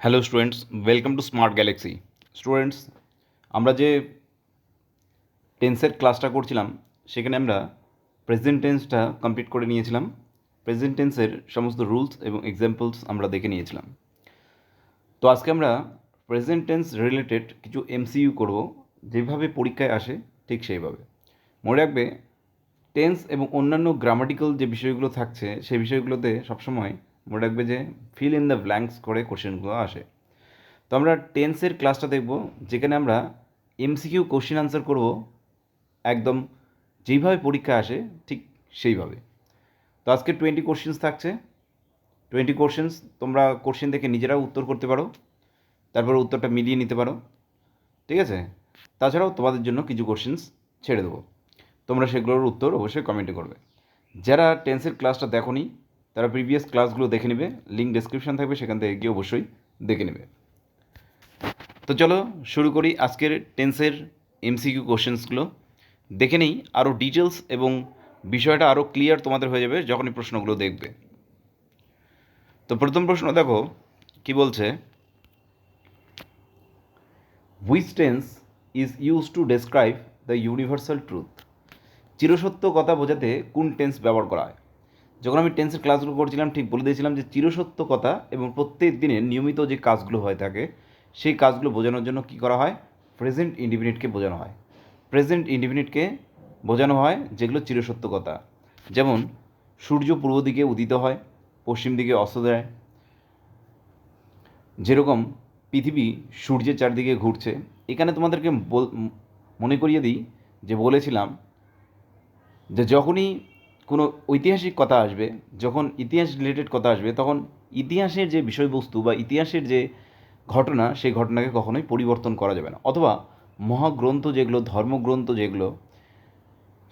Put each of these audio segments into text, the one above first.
Hello students welcome to smart galaxy students, আমরা যে টেন্সের ক্লাসটা করছিলাম, সেখানে আমরা প্রেজেন্ট টেন্সটা কমপ্লিট করে নিয়েছিলাম। প্রেজেন্ট টেন্সের সমস্ত রুলস এবং এক্সাম্পলস আমরা দেখে নিয়েছিলাম। তো আজকে আমরা প্রেজেন্ট টেন্স রিলেটেড কিছু এমসিইউ করব, যেভাবে পরীক্ষায় আসে ঠিক সেইভাবে। মনে রাখবে টেন্স এবং অন্যান্য গ্রামাটিক্যাল যে বিষয়গুলো থাকছে সেই বিষয়গুলোতে সবসময় মনে রাখবে যে ফিল ইন দ্য ব্ল্যাঙ্কস করে কোশ্চেনগুলো আসে। তো আমরা টেন্সের ক্লাসটা দেখব, যেখানে আমরা এমসিকিউ কোশ্চেন আনসার করব, একদম যেইভাবে পরীক্ষা আসে, ঠিক সেইভাবে। তো আজকে টোয়েন্টি কোশ্চেন্স থাকছে। টোয়েন্টি কোশ্চেন্স তোমরা কোশ্চেন দেখে নিজেরাও উত্তর করতে পারো। তারপরে উত্তরটা মিলিয়ে নিতে পারো। ঠিক আছে? তাছাড়াও তোমাদের জন্য কিছু কোশ্চেন্স ছেড়ে দেবো। তোমরা সেগুলোর উত্তর অবশ্যই কমেন্টে করবে। যারা টেন্সের ক্লাসটা দেখোনি তারা প্রিভিয়াস ক্লাসগুলো দেখে নেবে লিঙ্ক ডেসক্রিপশন থাকবে, সেখান থেকে গিয়ে অবশ্যই দেখে নেবে। তো চলো শুরু করি আজকের টেন্সের এমসিকিউ কোশ্চেন্সগুলো দেখে নেই আরও ডিটেলস এবং বিষয়টা আরও ক্লিয়ার তোমাদের হয়ে যাবে যখনই প্রশ্নগুলো দেখবে। তো প্রথম প্রশ্ন দেখো, কি বলছে? Which tense is use to describe the universal truth চিরসত্য কথা বোঝাতে কোন টেন্স ব্যবহার করা হয়? যখন আমি টেন্সের ক্লাসগুলো করছিলাম, ঠিক বলে দিয়েছিলাম যে চিরসত্য কথা এবং প্রত্যেক দিনের নিয়মিত যে কাজগুলো হয়ে থাকে, সেই কাজগুলো বোঝানোর জন্য কী করা হয়? প্রেজেন্ট ইন্ডিফিনিটকে বোঝানো হয়। প্রেজেন্ট ইন্ডিফিনিটকে বোঝানো হয়, যেগুলো চিরসত্য কথা। যেমন, সূর্য পূর্ব দিকে উদিত হয়, পশ্চিম দিকে অস্ত দেয় যেরকম, পৃথিবী সূর্যের চারদিকে ঘুরছে। এখানে তোমাদেরকে মনে করিয়ে দিই যে বলেছিলাম যে যখনই কোনো ঐতিহাসিক কথা আসবে, যখন ইতিহাস রিলেটেড কথা আসবে, তখন ইতিহাসের যে বিষয়বস্তু বা ইতিহাসের যে ঘটনা, সেই ঘটনাকে কখনোই পরিবর্তন করা যাবে না। অথবা মহাগ্রন্থ যেগুলো, ধর্মগ্রন্থ যেগুলো,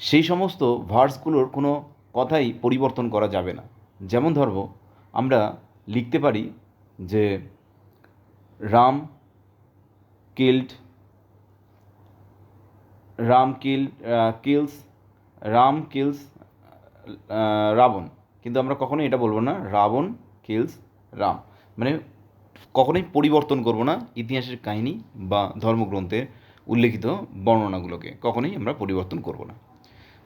সেই সমস্ত ভার্সগুলোর কোনো কথাই পরিবর্তন করা যাবে না। যেমন ধর্ম, আমরা লিখতে পারি যে Ram killed, Ram kill kills, Ram kills Ravan. কিন্তু আমরা কখনোই এটা বলব না, রাবণ কিলস রাম। মানে কখনোই পরিবর্তন করব না ইতিহাসের কাহিনী বা ধর্মগ্রন্থে উল্লেখিত বর্ণনাগুলোকে। কখনোই আমরা পরিবর্তন করব না।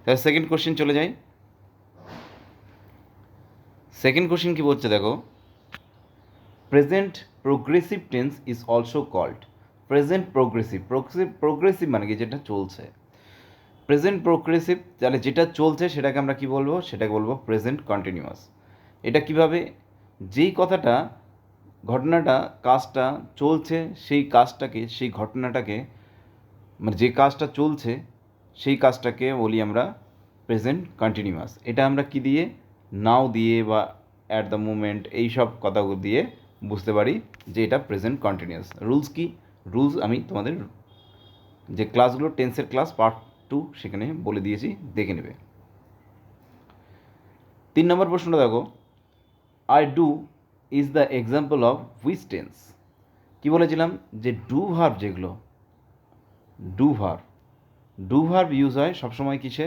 তাহলে সেকেন্ড কোশ্চেন চলে যাই। সেকেন্ড কোশ্চেন কী বলছে দেখো? Present progressive tense is also called present progressive progressive মানে কি? যেটা চলছে। প্রেজেন্ট প্রোগ্রেসিভ তাহলে যেটা চলছে সেটাকে আমরা কি বলব? সেটাকে বলব প্রেজেন্ট কন্টিনিউয়াস এটা কীভাবে? যেই কথাটা, ঘটনাটা, কাজটা চলছে, সেই কাজটাকে, সেই ঘটনাটাকে মানে যে কাজটা চলছে, সেই কাজটাকে বলি আমরা প্রেজেন্ট কন্টিনিউয়াস এটা আমরা কি দিয়ে? নাও দিয়ে বা অ্যাট দ্য মুমেন্ট এই সব কথাগুলো দিয়ে বুঝতে পারি যে এটা প্রেজেন্ট কন্টিনিউয়াস রুলস কি? রুলস আমি তোমাদের যে ক্লাসগুলো টেন্সের ক্লাস পার্ট টু সেখানে বলে দিয়েছি, দেখে নেবে। তিন নম্বর প্রশ্নটা দেখো। I do is the example of which tense কী বলেছিলাম? যে ডু ভার্ব যেগুলো do verb do verb use হয় সবসময় কিসে?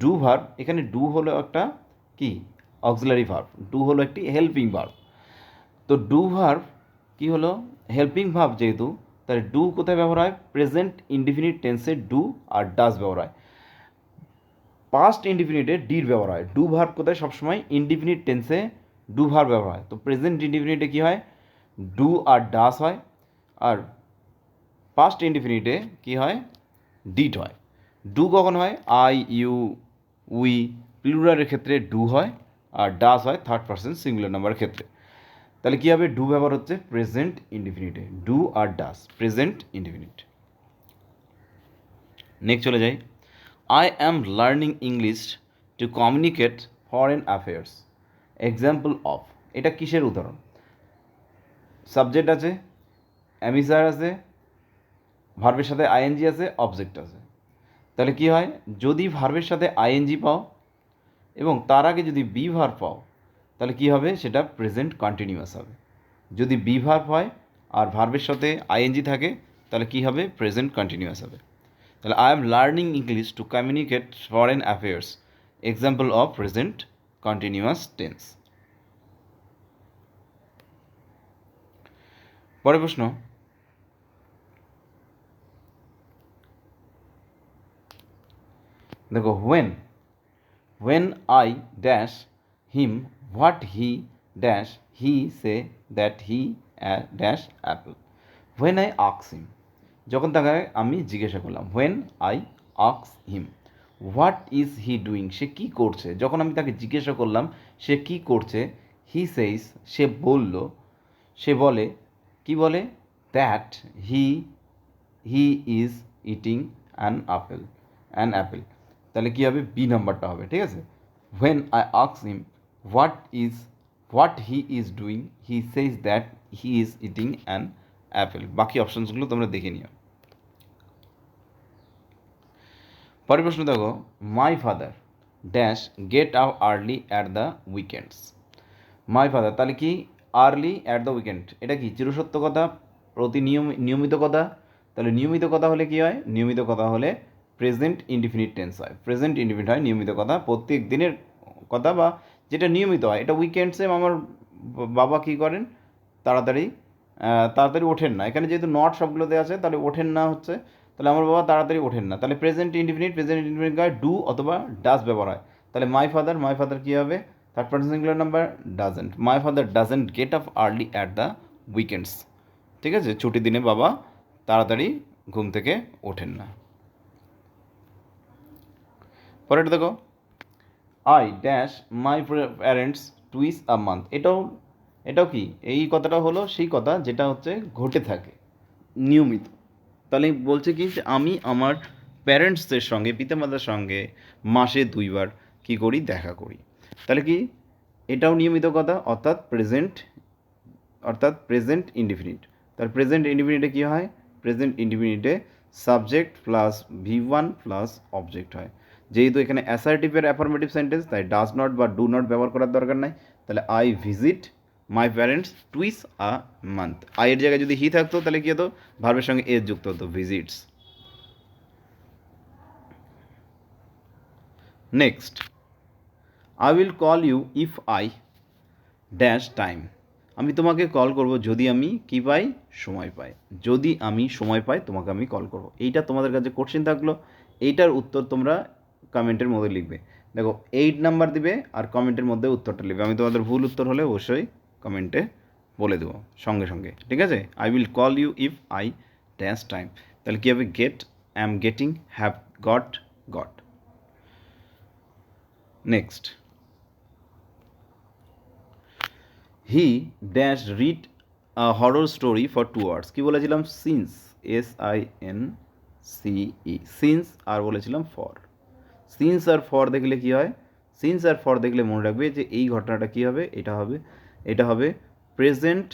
ডু ভার্ব এখানে ডু হলো একটা কি? অক্সিলারি ভার্ব ডু হলো একটি হেল্পিং ভার্ব তো ডু ভার্ব কী হলো? হেল্পিং ভার্ব যেহেতু তাহলে ডু কোথায় ব্যবহার হয়? প্রেজেন্ট ইনডিফিনিট টেন্সে ডু আর ডাস ব্যবহার হয়। পাস্ট ইনডিফিনিটে ডির ব্যবহার হয়। ডু ভার্ব কোথায় সবসময়? ইনডিফিনিট টেন্সে ডু ভার্ব ব্যবহার হয়। তো প্রেজেন্ট ইনডিফিনিটে কী হয়? ডু আর ডাস হয়। আর পাস্ট ইনডিফিনিটে কী হয়? ডিট হয়। ডু কখন হয়? আই ইউ উই প্লুরালের ক্ষেত্রে ডু হয়। আর ডাস হয় থার্ড পার্সন সিঙ্গুলার নাম্বারের ক্ষেত্রে। তাহলে কী হবে? ডু ব্যবহার হচ্ছে প্রেজেন্ট ইনডিফিনিটে ডু আর ডাস প্রেজেন্ট ইনডিফিনিট নেক্সট চলে যাই। I am learning English to communicate foreign affairs example of এটা কিসের উদাহরণ? সাবজেক্ট আছে অ্যামিসার আছে ভার্বের সাথে আইএনজি আছে অবজেক্ট আছে। তাহলে কি হয়? যদি ভার্বের সাথে আইএনজি পাও, এবং তার আগে যদি বি ভার্ব পাও তাহলে কি হবে? সেটা প্রেজেন্ট কন্টিনিউয়াস হবে। যদি বি ভার্ব হয় আর ভার্বের সাথে আইএনজি থাকে, তাহলে কি হবে? প্রেজেন্ট কন্টিনিউয়াস হবে। তাহলে I am learning English to communicate foreign affairs example of present continuous tense পরের প্রশ্ন। দেখো when when I dash him what he dash he say that he dash apple when I আক্স him যখন তাকে আমি জিজ্ঞাসা করলাম when I আক্স him what is he doing সে কী করছে? যখন আমি তাকে জিজ্ঞাসা করলাম, সে কী করছে? হি সেইস সে বলল, সে বলে, কি বলে? That he he is eating an apple an apple তাহলে কী হবে? বি নাম্বারটা হবে, ঠিক আছে? When I আক্স him what is what he is doing he says that he is eating an apple বাকি অপশানসগুলো তোমরা দেখে নিও। পরের প্রশ্ন দেখো my father dash get up early at the weekends my father তাহলে কি আর্লি অ্যাট দ্য উইকেন্ড এটা কি চিরসত্য কথা? প্রতি নিয়ম, নিয়মিত কথা? তাহলে নিয়মিত কথা হলে কি হয়? নিয়মিত কথা হলে প্রেজেন্ট ইনডিফিনিট টেন্স হয়। প্রেজেন্ট ইনডিফিনিট হয়, নিয়মিত কথা। প্রত্যেক দিনের কথা বা যেটা নিয়মিত হয়, এটা উইকেন্ডসে আমার বাবা কী করেন? তাড়াতাড়ি তাড়াতাড়ি ওঠেন না। এখানে যেহেতু নট সবগুলোতে আছে, তাহলে ওঠেন না হচ্ছে। তাহলে আমার বাবা তাড়াতাড়ি ওঠেন না। তাহলে প্রেজেন্ট ইনডিফিনিট প্রেজেন্ট ইনডিফিনিট গায়ে ডু অথবা ডাস ব্যবহার হয়। তাহলে মাই ফাদার মাই ফাদার কী হবে? Third person singular number doesn't my father doesn't get up early at the weekends ঠিক আছে? ছুটির দিনে বাবা তাড়াতাড়ি ঘুম থেকে ওঠেন না। পরেরটা দেখো। I dash my parents twice a month এটাও এটাও কি? এই কথাটা হলো সেই কথা যেটা হচ্ছে ঘটে থাকে, নিয়মিত। তাহলে বলছে কি যে আমি আমার প্যারেন্টসদের সঙ্গে, পিতামাতার সঙ্গে মাসে দুইবার কি করি? দেখা করি। তাহলে কি? এটাও নিয়মিত কথা, অর্থাৎ প্রেজেন্ট অর্থাৎ প্রেজেন্ট ইনডিফিনিট তার প্রেজেন্ট ইনডিফিনিটে কী হয়? Present ইনডিফিনিটে subject plus V one plus object হয়। যেহেতু এখানে অ্যাসার্টিভের অ্যাফার্মেটিভ সেন্টেন্স তাই ডাজ নট বা ডু নট ব্যবহার করার দরকার নাই। তাহলে I visit my parents twice a month আইয়ের জায়গায় যদি হি থাকতো, তাহলে কী হতো? ভার্বের সঙ্গে এস যুক্ত হতো visits next I will call you if I dash time আমি তোমাকে কল করব যদি আমি কি পাই? সময় পাই। যদি আমি সময় পাই, তোমাকে আমি কল করব। এইটা তোমাদের কাছে কোশ্চেন থাকল। এইটার উত্তর তোমরা কমেন্টের মধ্যে লিখবে। দেখো এইট নাম্বার দিবে আর কমেন্টের মধ্যে উত্তরটা লিখবে। আমি তোমাদের ভুল উত্তর হলে অবশ্যই কমেন্টে বলে দেবো, সঙ্গে সঙ্গে। ঠিক আছে? I will call you if I dash time তাহলে কী হবে? Get am getting have got got next he dash read a horror story for two hours কী বলেছিলাম? Since S I N C E since আর বলেছিলাম for since R for দেখলে কী হয়? Since R for দেখলে মনে রাখবে যে এই ঘটনাটা কী হবে? এটা হবে। এটা হবে present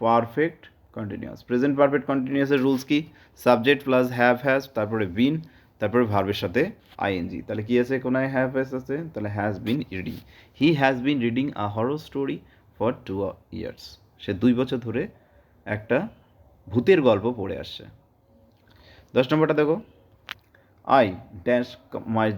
perfect continuous present perfect কন্টিনিউয়াসের rules কি? সাবজেক্ট প্লাস হ্যাভ হ্যাজ তারপরে বিন তারপরে ভার্বের সাথে আইএনজি তাহলে কী আছে কোনায়? হ্যাভ হ্যাজ আছে। তাহলে has been reading he has been reading a horror story for two years সে দুই বছর ধরে একটা ভূতের গল্প পড়ে আসছে। দশ নম্বরটা দেখো। আই ড্যাশ মাই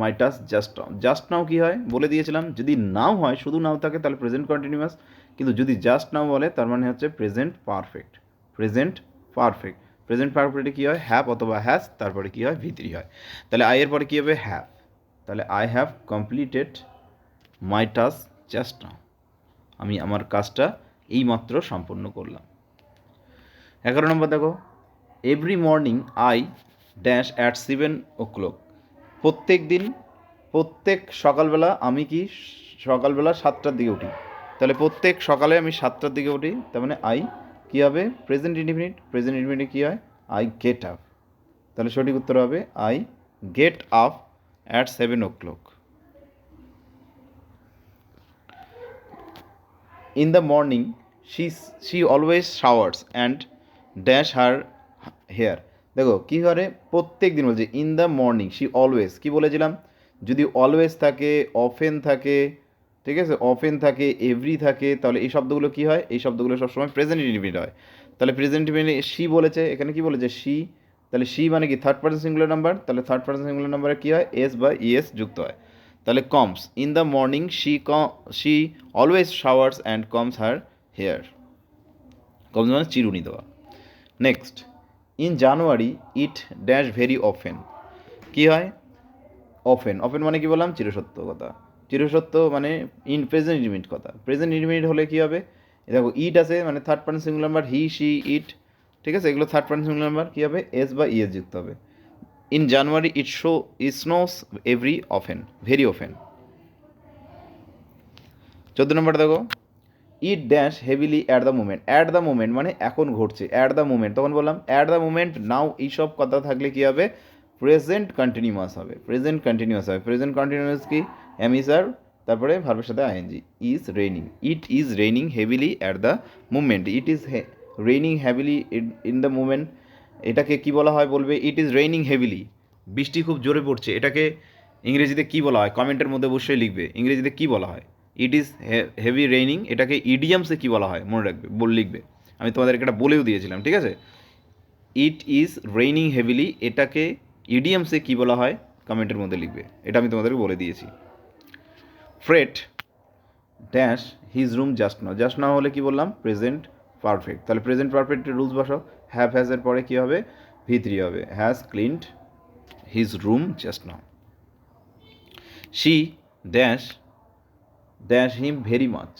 মাই টাস জাস্ট জাস্ট নাও কী হয়? বলে দিয়েছিলাম, যদি নাও হয়, শুধু নাও থাকে, তাহলে প্রেজেন্ট কন্টিনিউয়াস কিন্তু যদি জাস্ট নাও বলে, তার মানে হচ্ছে present perfect present perfect present পারফেক্টে কী হয়? হ্যাভ অথবা হ্যাজ তারপরে কী হয়? ভিতরি হয়। তাহলে আই এর পরে কী হবে? হ্যাভ তাহলে আই হ্যাভ কমপ্লিটেড মাই টাস জাস্ট নাও আমি আমার কাজটা এইমাত্র সম্পন্ন করলাম। এগারো নম্বর দেখো every morning I dash at seven o'clock প্রত্যেক দিন, প্রত্যেক সকালবেলা আমি কি সকালবেলা সাতটার দিকে উঠি? তাহলে প্রত্যেক সকালে আমি সাতটার দিকে উঠি, তার মানে আই কী হবে? প্রেজেন্ট ইনডিফিনিট প্রেজেন্ট ইনডিফিনিট কী হয়? আই গেট আপ তাহলে সঠিক উত্তর হবে I get up at seven o'clock in the morning she she always showers and dash her hair দেখো, কী করে? প্রত্যেক দিন বলছে in the morning she always কী বলেছিলাম? যদি অলওয়েজ থাকে অফেন থাকে, ঠিক আছে? অফেন থাকে এভরি থাকে, তাহলে এই শব্দগুলো কী হয়? এই শব্দগুলো সবসময় প্রেজেন্ট ইনডিফিনিট হয়। তাহলে প্রেজেন্ট ইনডিফিনিট শি বলেছে, এখানে কি বলেছে? শি তাহলে শি মানে কি? থার্ড পার্সন সিঙ্গুলার নাম্বার তাহলে থার্ড পার্সন সিঙ্গুলার নাম্বারে কী হয়? এস বা ইএস যুক্ত হয়। তাহলে combs in the morning she ক she always showers and combs her hair combs মানে চিরুনি দেওয়া। Next in January, it dash very often. কী হয়? অফেন। অফেন মানে কি বললাম? চিরসত্য কথা। চিরসত্য মানে ইন প্রেজেন্ট ইনডিমিট কথা। প্রেজেন্ট ইনডিমিট হলে কী হবে? দেখো, ইট আছে মানে third person singular number he she it ঠিক আছে? এগুলো থার্ড পার্সন সিঙ্গুলার নাম্বার কী হবে? এস বা ইএস যুক্ত হবে। In January, it show, it snows every often, very often. চোদ্দ নম্বর দেখো। It dash heavily at the moment at the moment মানে এখন ঘটছে। অ্যাট দ্য মুমেন্ট তখন বললাম অ্যাট দ্য মুমেন্ট নাও এইসব কথা থাকলে কী হবে? প্রেজেন্ট কন্টিনিউয়াস হবে। প্রেজেন্ট কন্টিনিউয়াস হবে। প্রেজেন্ট কন্টিনিউয়াস কি? এম ইসার তারপরে ভার্বের সাথে ING is raining it is raining heavily at the moment it is raining heavily in the moment এটাকে কি বলা হয় বলবে? ইট ইজ রেইনিং হেভিলি বৃষ্টি খুব জোরে পড়ছে। এটাকে ইংরেজিতে কি বলা হয়? কমেন্টের মধ্যে অবশ্যই লিখবে। ইংরেজিতে কি বলা হয়? ইট ইজ হেভি রেইনিং এটাকে ইডিয়ামসে কি বলা হয়? মনে রাখবে, বল, লিখবে। আমি তোমাদেরকে এটা বলেও দিয়েছিলাম, ঠিক আছে? ইট ইজ রেইনিং হেভিলি এটাকে ইডিয়ামসে কি বলা হয়? কমেন্টের মধ্যে লিখবে। এটা আমি তোমাদেরকে বলে দিয়েছি। Fred dash his room just now just now হলে কি বললাম? প্রেজেন্ট পারফেক্ট তাহলে প্রেজেন্ট পারফেক্টের রুলস বসাও। হ্যাভ হ্যাজের পরে কী হবে? ভি থ্রি হবে। Has cleaned his room just now she dash dash him very much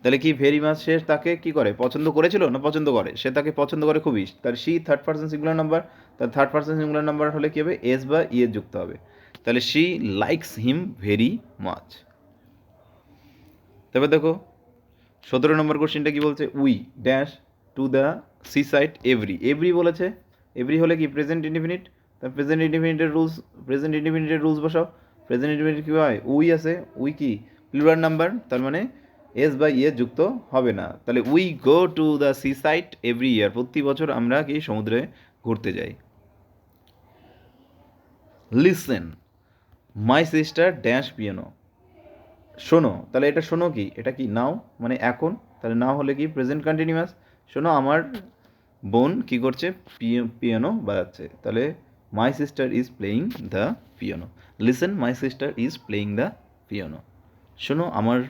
তাহলে কি ভেরি মাছ সে তাকে কি করে? পছন্দ করেছিল না পছন্দ করে? সে তাকে পছন্দ করে খুবই। তার she third person singular number তার থার্ড পার্সন সিঙ্গুলার নাম্বার হলে কী হবে? এস বা ইয়ে যুক্ত হবে। তাহলে she likes him very much তবে দেখো, সতেরো নম্বর কোশ্চেনটা কি বলছে? We dash to the seaside every every বলেছে। এভরি হলে কি? প্রেজেন্ট ইন্ডিফিনিট তার প্রেজেন্ট ইন্ডিফিনিটের রুলস প্রেজেন্ট ইন্ডিফিনিটের রুলস বসাও। প্রেজেন্ট ইন্ডিফিনিট কী হয়? উই আছে। উই কি? প্লুরাল নাম্বার তার মানে এস বা ইয়ে যুক্ত হবে না। তাহলে we go to the seaside every year প্রতি বছর আমরা কি সমুদ্রে ঘুরতে যাই। Listen my sister dash piano শোনো, তাহলে এটা শোনো কি? এটা কি নাও মানে এখন? তাহলে নাও হলে কি? প্রেজেন্ট কন্টিনিউয়াস শোনো, আমার বোন কি করছে? পিয়ানো বাজাচ্ছে। তাহলে my sister is playing the piano listen my sister is playing the piano শোনো, আমার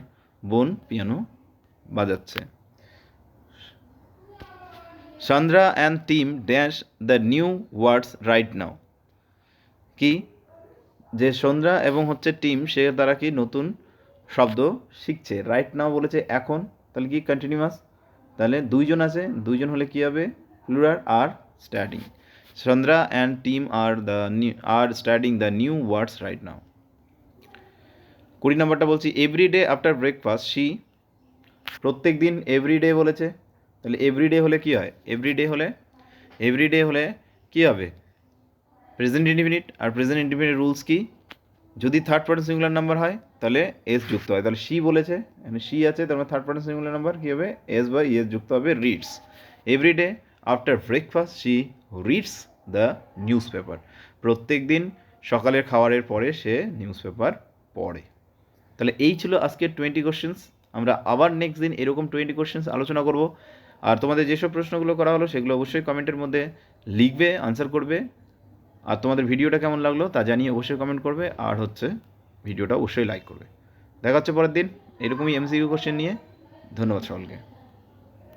বোন পিয়ানো বাজাচ্ছে। Sandra and Tim dash the new words right now কি? যে সন্ধ্যা এবং হচ্ছে টিম সে তারা কি নতুন শব্দ শিখছে? রাইট নাও বলেছে এখন, তাহলে কি কন্টিনিউয়াস তাহলে দুইজন আছে, দুইজন হলে কি হবে? Plural are starting Sandra and Tim are the are starting the new words right now কুড়ি নম্বরটা বলছি every day after breakfast she প্রত্যেক দিন এভরি ডে বলেছে। তাহলে এভরি ডে হলে কি হয়? এভরি ডে হলে এভরি ডে হলে কি হবে? প্রেজেন্ট ইন্ডিফিনিট আর প্রেজেন্ট ইন্ডিফিনিট রুলস কি? যদি থার্ড পার্সন সিঙ্গুলার নাম্বার হয়, তাহলে এস যুক্ত হয়। তাহলে সি বলেছে এখানে সি আছে, তার মানে থার্ড পার্সন সিঙ্গুলার নাম্বার কী হবে? এস বা ইএস যুক্ত হবে reads every day after breakfast she reads the newspaper প্রত্যেক দিন সকালের খাবারের পরে সে নিউজ পেপার পড়ে। তাহলে এই ছিল আজকের টোয়েন্টি কোশ্চেন্স আমরা আবার নেক্সট দিন এরকম টোয়েন্টি কোশ্চেন্স আলোচনা করব। আর তোমাদের যেসব প্রশ্নগুলো করা হলো সেগুলো অবশ্যই কমেন্টের মধ্যে লিখবে আনসার করবে। আর তোমাদের ভিডিওটা কেমন লাগল তা জানিয়ে অবশ্যই কমেন্ট করবে। আর হচ্ছে ভিডিওটা অবশ্যই লাইক করবে। দেখা হচ্ছে পরের দিন এরকমই এমসিকিউ কোশ্চেন নিয়ে। ধন্যবাদ সকলকে।